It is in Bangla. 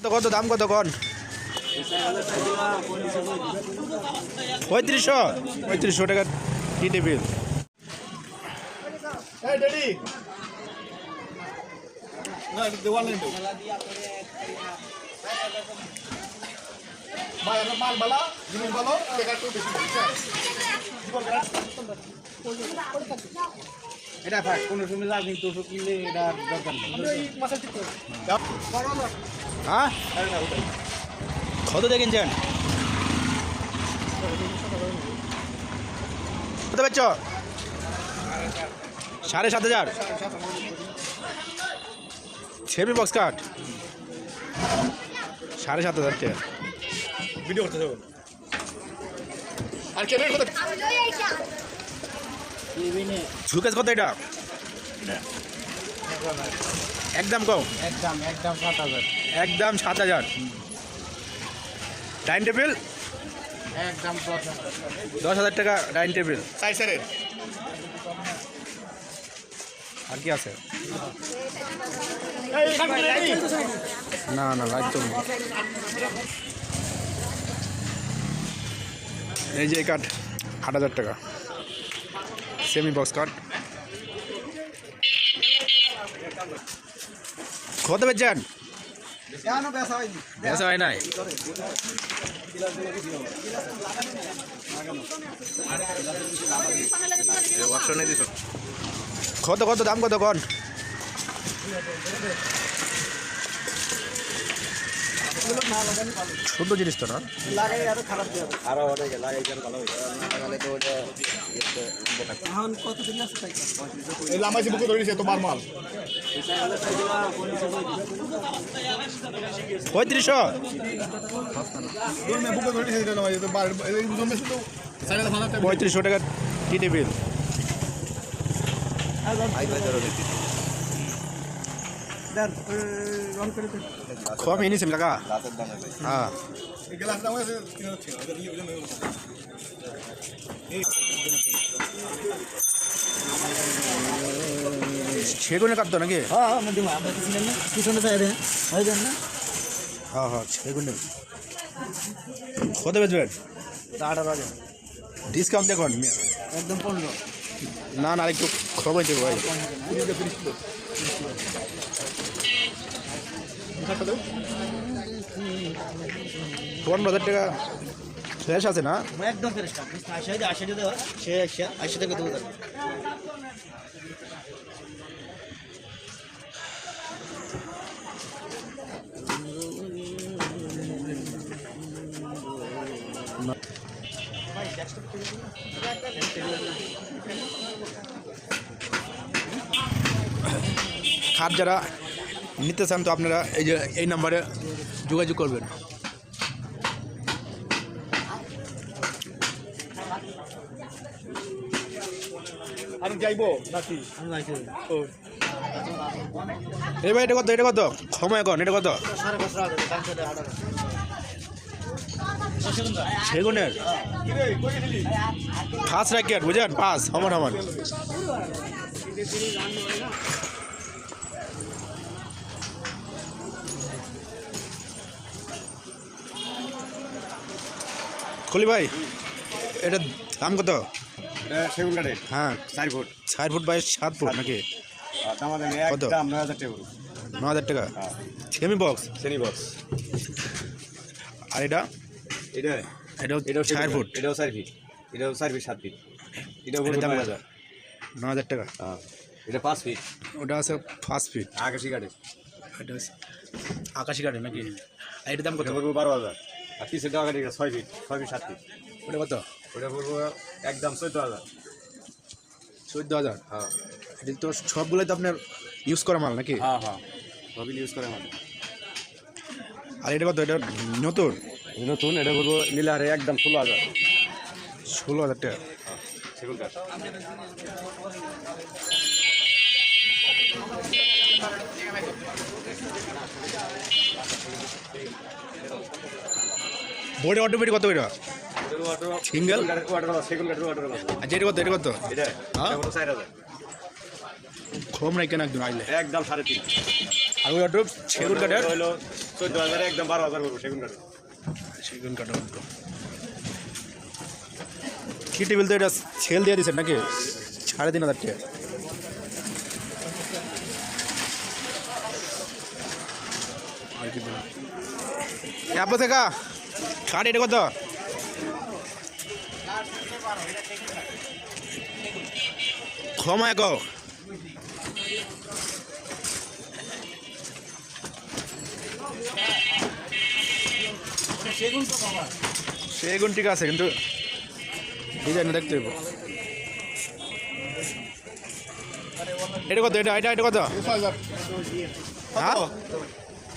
কত দাম কত কন? পঁয়ত্রিশশো? পঁয়ত্রিশশো টাকা টি টেবিল। মাল বালা জিনিস ভালো টাকা বেশি এটা থাক কোনো সময় লাগনি তো কিনলে এটা দরকার নেই। হ্যাঁ? কত দিয়ে কিনছেন কত বেচ সাড়ে সাত হাজার। সেমি বক্স কাট সাড়ে সাত হাজার টাকা। ভিডিও করতে যাব আর কত এটা? একদম কম। একদম একদম সাত হাজার। একদম সাত হাজার ডাইনিং টেবিল? একদম দশ হাজার টাকা ডাইনিং টেবিল। সাই স্যারের আর কি আছে? না না লাইট। এই যে এই কাঠ আট হাজার টাকা। সেমি বক্স কাঠ কত বেচছেন কেন বেচা হয় নাই। কত কত দাম কত কন? ছোট জিনিস তো না? লাগাই আরও খারাপ দিয়ে আরও অনেক লাগাই ভালো লাগালে তো ওটা এখন কত দিন আছে তাই? এই লামাইছি বুকে তোমার মাল বুকে এটা তো পঁয়ত্রিশশো টাকা রং করে দিন কম এনেছেন কাকা হ্যাঁ সেগুনে কাটতো নাকি হ্যাঁ হ্যাঁ হয়ে হ্যাঁ হ্যাঁ সেগুনে কত বেচবেন আঠারো হাজার ডিসকাউন্ট দেখুন একদম পনেরো না না একটু খবর দেবো ভাই পনেরো হাজার টাকা ফ্রেশ আছে না? একদম আশি আশি টাকা দেবো খাট যারা নিতে চান তো আপনারা এই যে এই নাম্বারে যোগাযোগ করবেন। আর যাইবো নাকি? এই ভাই এটা কত এটা কত? ক্ষমা এখন এটা কত? সেগুনের? পাঁচ র্যাকেট বুঝলেন? পাঁচ সমান সমান। খলি ভাই এটা দাম কত? সেগুন কাঠে হ্যাঁ। চার ফুট। চার ফুট বাই সাত ফুট নাকি? কত? নয় হাজার টাকা ন হাজার টাকা? হ্যাঁ। Semi box? Semi box. আর এটা? এটা এটাও এটাও চার ফুট। এটাও চার ফিট। এটাও চার ফিট সাত ফিট। এটাও দাম কত? ন হাজার টাকা? হ্যাঁ। এটা পাঁচ ফিট। ওটা আছে পাঁচ ফিট। আকাশি কাঠে এটা আকাশি কাঠে নাকি? এটার দাম কত? পড়ব বারো হাজার। আর পিসের কাঠে ছয় ফিট ছয় ফিট সাত ফিট ওটা কত? ওটা পড়ব একদম চোদ্দ হাজার। চোদ্দ হাজার? হ্যাঁ। এটা তো সবগুলোই তো আপনার ইউজ করা মাল নাকি? হ্যাঁ হ্যাঁ। মোবিল ইউজ করে আমাদের আর এটা কত? এটা নতুন? নতুন এটা পড়ব নীলাহারে একদম ষোলো হাজার। ষোলো হাজার টাকা। সেগুন কাঠ। বোর্ডে অটোমেটিক কত এটা সিঙ্গেল? কাঠের যেটা কত এটা কত? এটা হ্যাঁ? নাই কেন একদম আইলে? একদম সাড়ে তিন। আর ওই অটো সেগুন কাঠের? হলো চোদ্দ হাজারে একদম বারো হাজার করব সেগুন কাঠে সেগুন কাঠের কি টেবিল তো এটা সেল দিয়ে দিচ্ছেন নাকি? সাড়ে তিন হাজার টাকা। আর কি অ্যাপো থেকে কাঠ এটা কত? ক্ষমা এক সেগুন ঠিক আছে কিন্তু ডিজাইন দেখতে হইব। এটা কত? এটা এটা এটা কত? হ্যাঁ?